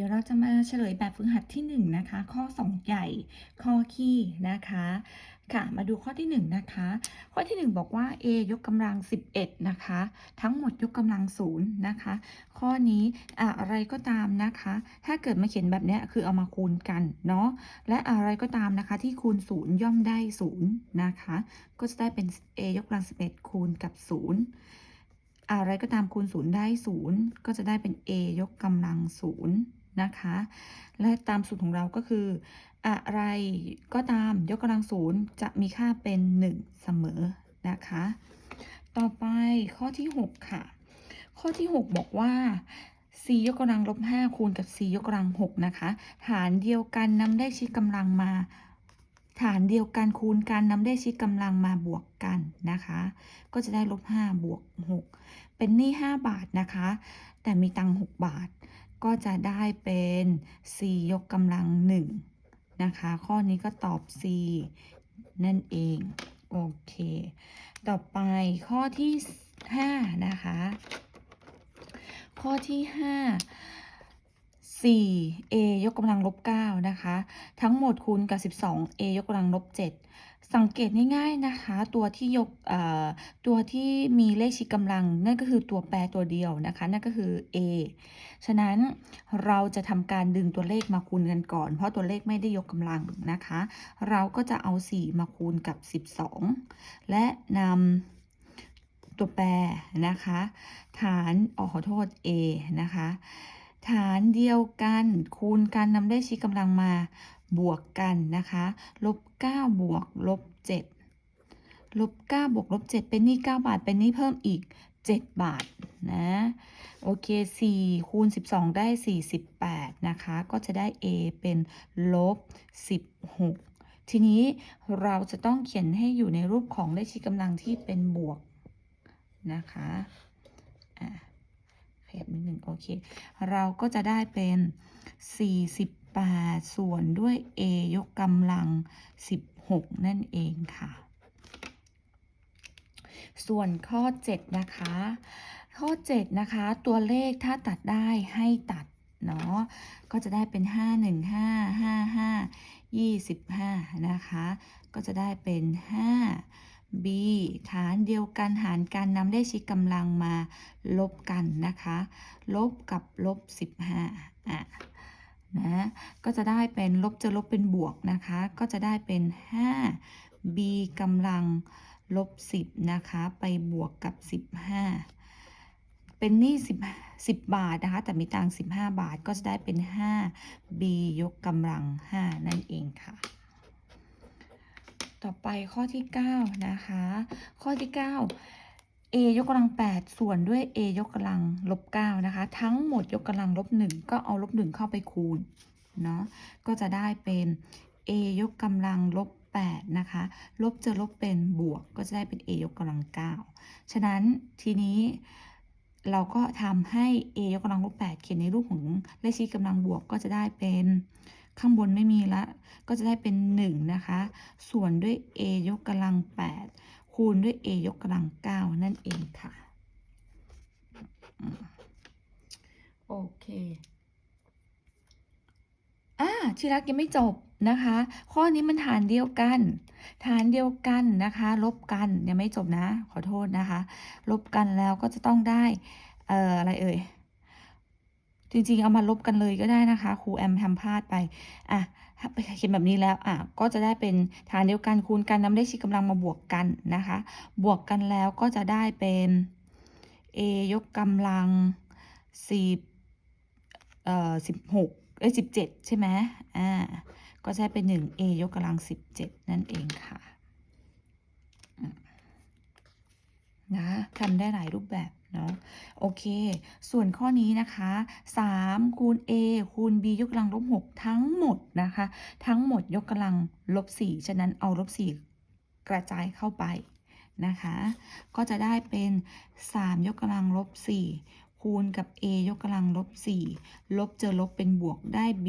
ดี๋ยวเราจะมาเฉลยแบบฝึกหัดที่1นะคะ ข้อ 2 ใหญ่ ข้อคี่นะคะ ค่ะ มาดูข้อที่ 1 นะคะ ข้อที่ 1 บอกว่า a ยกกำลัง 11 นะคะ ทั้งหมดยกกำลัง0นะคะ ข้อนี้อะไรก็ตามนะคะ ถ้าเกิดมาเขียนแบบนี้คือเอามาคูณกันเนาะ และอะไรก็ตามนะคะที่คูณ 0 ย่อมได้0นะคะ ก็จะได้เป็น a ยกกำลัง 11 คูณกับ 0อะไรก็ตามคูณ 0 ได้ 0 ก็จะได้เป็น a ยกกำลัง 0 นะคะ และตามสูตรของเราก็คือ อะไรก็ตามยกกำลัง0จะมีค่าเป็น 1 เสมอนะคะ ต่อไปข้อที่ 6 ค่ะ ข้อที่ 6 บอกว่า c ยกกำลังลบ5คูณกับ c ยกกำลัง 6 นะคะ ฐานเดียวกันนำได้ชี้กำลังมาฐานเดียวกันคูณกันนำได้ชี้กำลังมาบวกกันนะคะ ก็จะได้ลบ5บวก 6 เป็นหนี้5บาทนะคะ แต่มีตังค์6บาท ก็จะได้เป็น c ยกกำลัง1นะคะ ข้อนี้ก็ตอบ c นั่นเอง โอเค ต่อไปข้อที่ 5 นะคะ ข้อที่ 5 4 a ยกกำลังลบ9นะคะ ทั้งหมดคูณกับ 12 a ยกกำลังลบ7สังเกตง่ายๆนะคะ ตัวที่ยกตัวที่มีเลขชี้กำลัง นั่นก็คือตัวแปรตัวเดียวนะคะ นั่นก็คือ a ฉะนั้นเราจะทำการดึงตัวเลขมาคูณกันก่อน เพราะตัวเลขไม่ได้ยกกำลังนะคะ เราก็จะเอา 4 มาคูณกับ 12 และนำตัวแปรนะคะ ฐานออขอโทษ a นะคะ ฐานเดียวกัน คูณกันนำได้ชี้กำลังมาบวกกันนะคะลบ9บวกลบ7ลบ9บวกลบ7เป็นหนี้9บาท เป็นหนี้เพิ่มอีก 7 บาทนะ โอเค 4 คูณ 12 ได้ 48 นะคะ ก็จะได้ a เป็นลบ 16 ทีนี้เราจะต้องเขียนให้อยู่ในรูปของเลขชี้กำลังที่เป็นบวกนะคะอะ ขยับนิดหนึ่งโอเค เราก็จะได้เป็น 48 ส่วนด้วย a ยกกำลัง 16 นั่นเองค่ะ ส่วนข้อ 7 นะคะ ข้อ 7 นะคะ ตัวเลขถ้าตัดได้ให้ตัดเนาะ ก็จะได้เป็น 5 1 5 5 5 25 นะคะ ก็จะได้เป็น 5 b ฐานเดียวกันหารกันนำได้ชี้กำลังมาลบกันนะคะ ลบกับลบ 15อะนะก็จะได้เป็นลบจะลบเป็นบวกนะคะ ก็จะได้เป็น 5 b กำลังลบ 10 นะคะ ไปบวกกับ 15 เป็นหนี้10 10 บาทนะคะ แต่มีตังค์15 บาทก็จะได้เป็น 5 b ยกกำลัง 5 นั่นเอง ไปข้อที่ 9 นะคะ ข้อที่ 9 a ยกกำลัง 8 ส่วนด้วย a ยกกำลังลบ9นะคะ ทั้งหมดยกกำลังลบ1ก็เอาลบ1เข้าไปคูณเนาะก็จะได้เป็น a ยกกำลังลบ8นะคะ ลบจะลบเป็นบวก ก็จะได้เป็น a ยกกำลัง 9 ฉะนั้นทีนี้เราก็ทำให้ a ยกกำลังลบ8เขียนในรูปของเลขชี้กำลังบวกก็จะได้เป็น ข้างบนไม่มีละ ก็จะได้เป็น 1 นะคะ ส่วนด้วย a ยกกำลัง 8 คูณด้วย a ยกกำลัง 9 นั่นเองค่ะ โอเคอ่าที่รักยังไม่จบนะคะ ข้อนี้มันฐานเดียวกัน ฐานเดียวกันนะคะ ลบกันยังไม่จบนะ ขอโทษนะคะ ลบกันแล้วก็จะต้องได้ เอ่ออะไรเอ่ย จริงๆ เอามาลบกันเลยก็ได้นะคะครูแอมทำพลาดไป อะไปเขียนแบบนี้แล้วอะก็จะได้เป็นฐานเดียวกันคูณกันนำได้ชี้กำลังมาบวกกันนะคะ บวกกันแล้วก็จะได้เป็น a ยกกำลัง10เอ่อ16เอ้ย17 ใช่ไหมอ่าก็จะเป็น 1 a ยกกำลัง 17 นั่นเองค่ะนะ ทำได้หลายรูปแบบเนาะโอเค ส่วนข้อนี้นะคะ3คูณ a คูณ b ยกกำลังลบ6ทั้งหมดนะคะ ทั้งหมดยกกำลังลบ4ฉะนั้นเอาลบ4กระจายเข้าไปนะคะ ก็จะได้เป็น 3 ยกกำลังลบ4คูณกับ a ยกกำลังลบ4ลบเจอลบเป็นบวกได้ b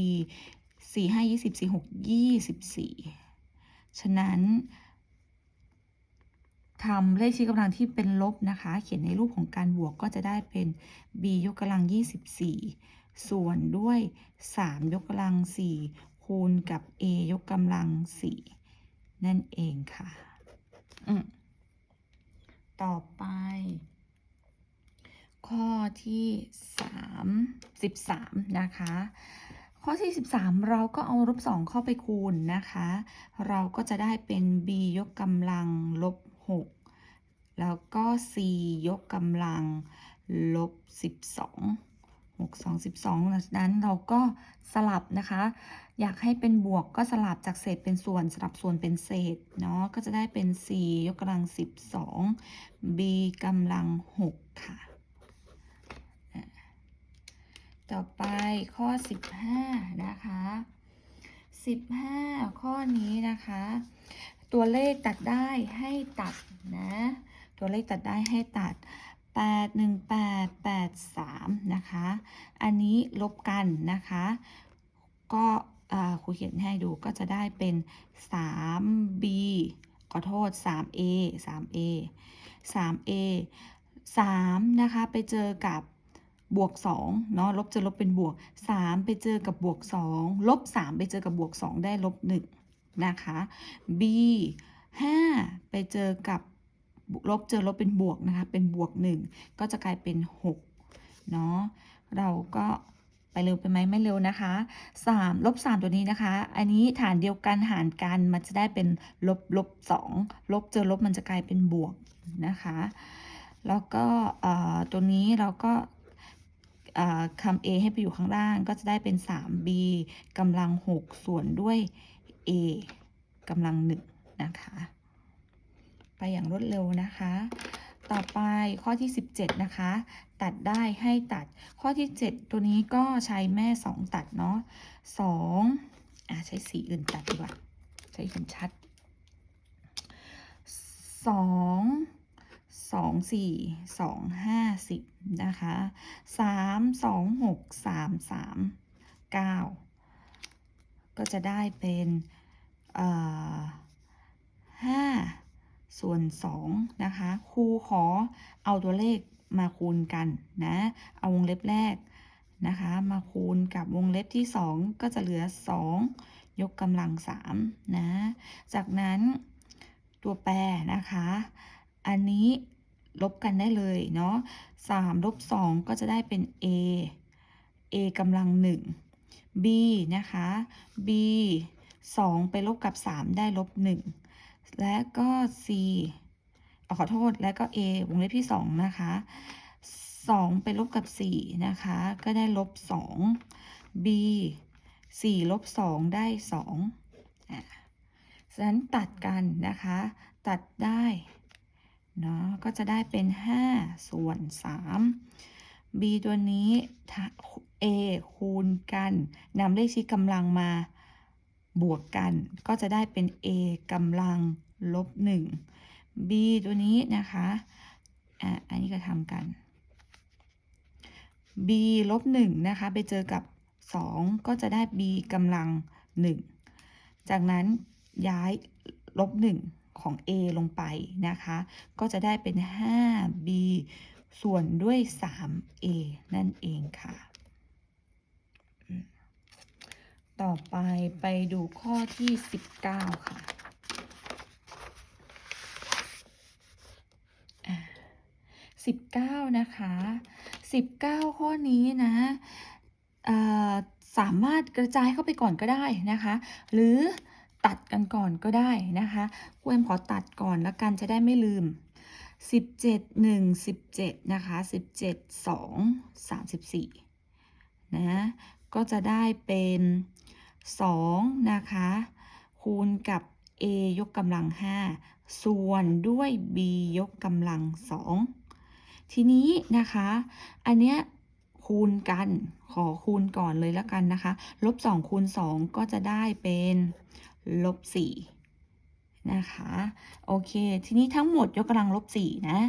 4 5 20 4 6 24 ฉะนั้น ทำเลขชี้กำลังที่เป็นลบนะคะ เขียนในรูปของการบวกก็จะได้เป็น b ยกกำลัง 24 ส่วนด้วย 3 ยกกำลัง 4 คูณกับ a ยกกำลัง 4 นั่นเองค่ะอืมต่อไป ข้อที่ 3 13 นะคะข้อที่ 13 เราก็เอาลบ2เข้าไปคูณนะคะ เราก็จะได้เป็น b ยกกำลังลบ 6 แล้วก็ c ยกกำลังลบ 12 6 2 12หลังจากนั้นเราก็สลับนะคะ อยากให้เป็นบวกก็สลับจากเศษเป็นส่วนสลับส่วนเป็นเศษเนาะก็จะได้เป็น c ยกกำลัง 12 b กำลัง 6 ค่ะ ต่อไปข้อ 15 นะคะ 15 ข้อนี้นะคะ ตัวเลขตัดได้ให้ตัดนะ ตัวเลขตัดได้ให้ตัด 8 1 8 8 3 นะคะ อันนี้ลบกันนะคะ ก็ครูเขียนให้ดูก็จะได้เป็น 3b ขอโทษ 3a 3a 3a 3นะคะ ไปเจอกับบวก2เนาะ ลบจอลบเป็นบวก 3 ไปเจอกับบวก 2 ลบ 3 ไปเจอกับบวก 2 ได้ลบ 1 นะคะ b 5 ไปเจอกับลบเจอลบเป็นบวกนะคะ เป็นบวก 1 ก็จะกลายเป็น 6 เนาะ เราก็ไปเร็วไปไหมไม่เร็วนะคะ3ลบ3ตัวนี้นะคะ อันนี้ฐานเดียวกันหารกันมันจะได้เป็นลบลบ2ลบเจอลบมันจะกลายเป็นบวกนะคะ แล้วก็ตัวนี้เราก็คำ a ให้ไปอยู่ข้างล่างก็จะได้เป็น 3b กำลัง 6 ส่วนด้วย a กำลัง1นะคะ ไปอย่างรวดเร็วนะคะ ต่อไปข้อที่ 17 นะคะ ตัดได้ให้ตัด ข้อที่ 7 ตัวนี้ก็ใช้แม่ 2 ตัดเนาะ2อะใช้สีอื่นตัดดีกว่า ใช้เห็นชัด2 2 4 2 5 10นะคะ3 2 6 3 3 9ก็จะได้เป็น เอ่อ5ส่วน2นะคะครูขอเอาตัวเลขมาคูณกันนะเอาวงเล็บแรกนะคะมาคูณกับวงเล็บที่ 2 ก็จะเหลือ 2 ยกกำลัง3นะจากนั้นตัวแปรนะคะ อันนี้ลบกันได้เลยเนาะ3ลบ2ก็จะได้เป็น a a กำลัง 1 b นะคะ b 2 ไปลบกับ 3 ได้ลบ 1 และก็ c อขอโทษ แล้วก็ a วงเล็บที่ 2 นะคะ 2 ไปลบกับ 4 นะคะ ก็ได้ลบ 2 b 4ลบ 2 ได้2อะฉะนั้นตัดกันนะคะ ตัดได้เนาะก็จะได้เป็น 5 ส่วน 3 b ตัวนี้ a คูณกันนำเลขชี้กำลังมา บวกกันก็จะได้เป็น a กำลังลบ 1 b ตัวนี้นะคะอะอันนี้ก็ทำกัน b ลบ1นะคะ ไปเจอกับ 2 ก็จะได้ b กำลัง 1 จากนั้นย้ายลบ 1 ของ a ลงไปนะคะ ก็จะได้เป็น 5b ส่วนด้วย 3a นั่นเองค่ะ ต่อไปไปดูข้อที่19ค่ะ19นะคะ19ข้อนี้นะสามารถกระจายเข้าไปก่อนก็ได้นะคะ หรือตัดกันก่อนก็ได้นะคะครูเอมขอตัดก่อนแล้วกันจะได้ไม่ลืม 17 1 17 นะคะ 17 2 34 นะ ก็จะได้เป็น 2 นะคะ คูณกับ a ยกกำลัง 5 ส่วนด้วย b ยกกำลัง 2 ทีนี้นะคะ อันเนี้ยคูณกัน ขอคูณก่อนเลยแล้วกันนะคะ ลบ 2 คูณ 2 ก็จะได้เป็น ลบ 4 นะคะโอเค ทีนี้ทั้งหมดยกกำลังลบ4นะ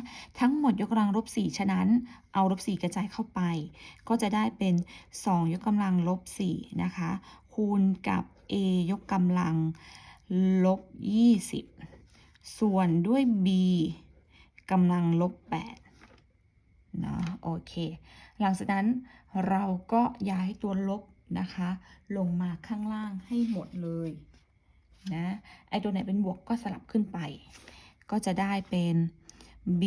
ทั้งหมดยกกำลังลบ4ฉะนั้น เอาลบ4กระจายเข้าไป ก็จะได้เป็น 2 ยกกำลังลบ4นะคะคูณกับ a ยกกำลังลบ 20 ส่วนด้วย b กำลังลบ8เนาะโอเค หลังจากนั้นเราก็ย้ายตัวลบนะคะ ลงมาข้างล่างให้หมดเลย นะไอตัวไหนเป็นบวกก็สลับขึ้นไป ก็จะได้เป็น b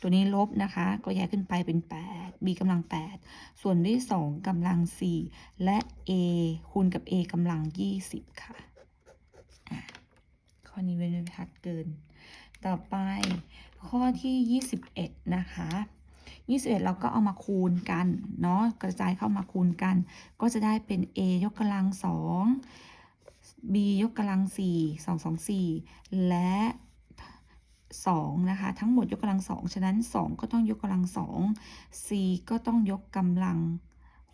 ตัวนี้ลบนะคะ ก็ย้ายขึ้นไปเป็น 8 b กำลัง 8 ส่วนด้วย 2กำลัง 4 และ a คูณกับ a กำลัง 20 ค่ะอะข้อนี้เป็นบรรทัดเกิน ต่อไปข้อที่ 21 นะคะ21 เราก็เอามาคูณกันเนาะกระจายเข้ามาคูณกัน ก็จะได้เป็น a ยกกำลัง2 b ยกกำลัง4 2 2 4และ2นะคะทั้งหมดยกกำลัง2ฉะนั้น2ก็ต้องยกกำลัง2 c ก็ต้องยกกำลัง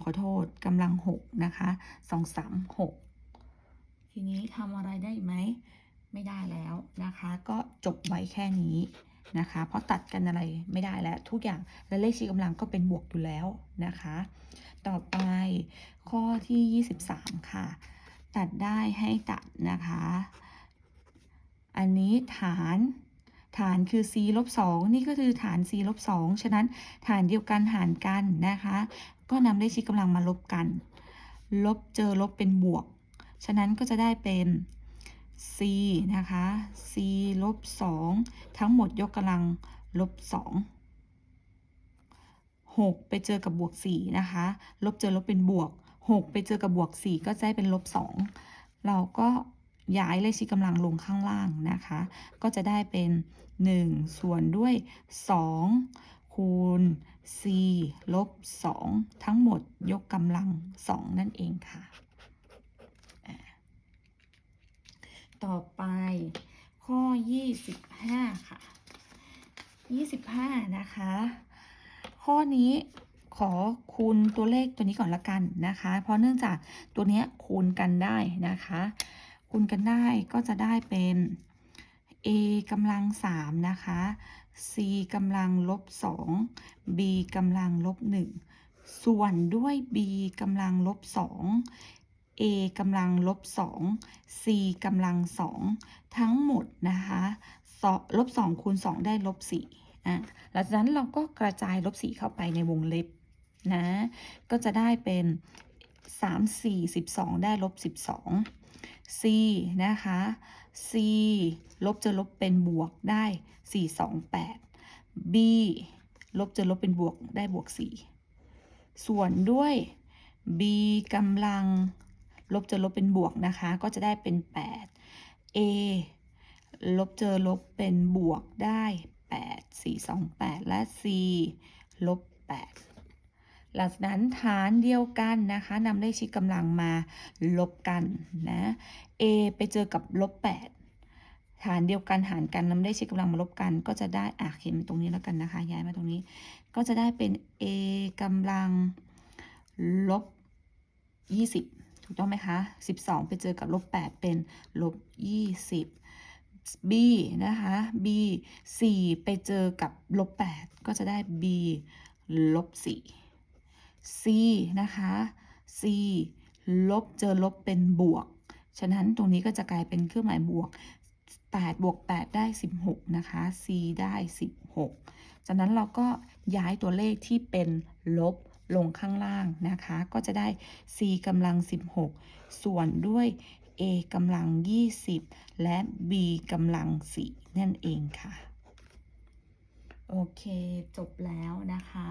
ขอโทษกำลัง6นะคะ2 3 6ทีนี้ทำอะไรได้ไหมไม่ได้แล้วนะคะ ก็จบไว้แค่นี้นะคะ เพราะตัดกันอะไรไม่ได้แล้ว ทุกอย่างและเลขชี้กำลังก็เป็นบวกอยู่แล้วนะคะ ต่อไปข้อที่ 23 ค่ะ ตัดได้ให้ตัดนะคะ อันนี้ฐานฐานคือ c ลบ2นี่ก็คือฐาน c ลบ2ฉะนั้นฐานเดียวกันหารกันนะคะ ก็นำเลขชี้กำลังมาลบกัน ลบเจอลบเป็นบวก ฉะนั้นก็จะได้เป็น c นะคะ c ลบ2ทั้งหมดยกกำลังลบ2 6 ไปเจอกับบวก 4 นะคะ ลบเจอลบเป็นบวก 6 ไปเจอกับบวก 4 ก็จะได้เป็นลบ 2 เราก็ย้ายเลขชี้กำลังลงข้างล่างนะคะ ก็จะได้เป็น 1 ส่วนด้วย 2 คูณ c ลบ 2 ทั้งหมดยกกำลัง 2 นั่นเองค่ะ ต่อไปข้อ 25 ค่ะ 25 นะคะ ข้อนี้ ขอคูณตัวเลขตัวนี้ก่อนละกันนะคะ เพราะเนื่องจากตัวเนี้ยคูณกันได้นะคะ คูณกันได้ก็จะได้เป็น a กำลัง3นะคะ c กำลังลบ2 b กำลังลบ1ส่วนด้วย b กำลังลบ2 a กำลังลบ2 c กำลัง2ทั้งหมดนะคะลบ2คูณ2ได้ลบ4อะหลังจากนั้นเราก็กระจายลบ4เข้าไปในวงเล็บ นะ ก็จะได้เป็น3 4 12ได้ลบ12 c นะคะ c ลบจอลบเป็นบวกได้4 2 8 b ลบจอลบเป็นบวกได้บวก4ส่วนด้วย b กำลัง ลบจอลบเป็นบวกนะคะ ก็จะได้เป็น8 a ลบเจอลบเป็นบวกได้8 4 2 8และ c ลบ8 หลังจากนั้นฐานเดียวกันนะคะนำเลขชี้กำลังมาลบกันนะ a ไปเจอกับลบ8ฐานเดียวกันหารกันนำเลขชี้กำลังมาลบกัน ก็จะได้อะเขียนตรงนี้แล้วกันนะคะ ย้ายมาตรงนี้ ก็จะได้เป็น a กำลังลบ20 ถูกต้องไหมคะ 12 ไปเจอกับลบ8เป็นลบ20 b นะคะ b 4 ไปเจอกับลบ8ก็จะได้ b ลบ4 c นะคะ c ลบเจอลบเป็นบวก ฉะนั้นตรงนี้ก็จะกลายเป็นเครื่องหมายบวก 8 บวก 8 ได้ 16 นะคะ c ได้ 16 จากนั้นเราก็ย้ายตัวเลขที่เป็นลบลงข้างล่างนะคะ ก็จะได้ c กำลัง 16 ส่วนด้วย a กำลัง 20 และ b กำลัง 4 นั่นเองค่ะ โอเคจบแล้วนะคะ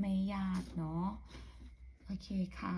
ไม่ยากเนาะโอเคค่ะ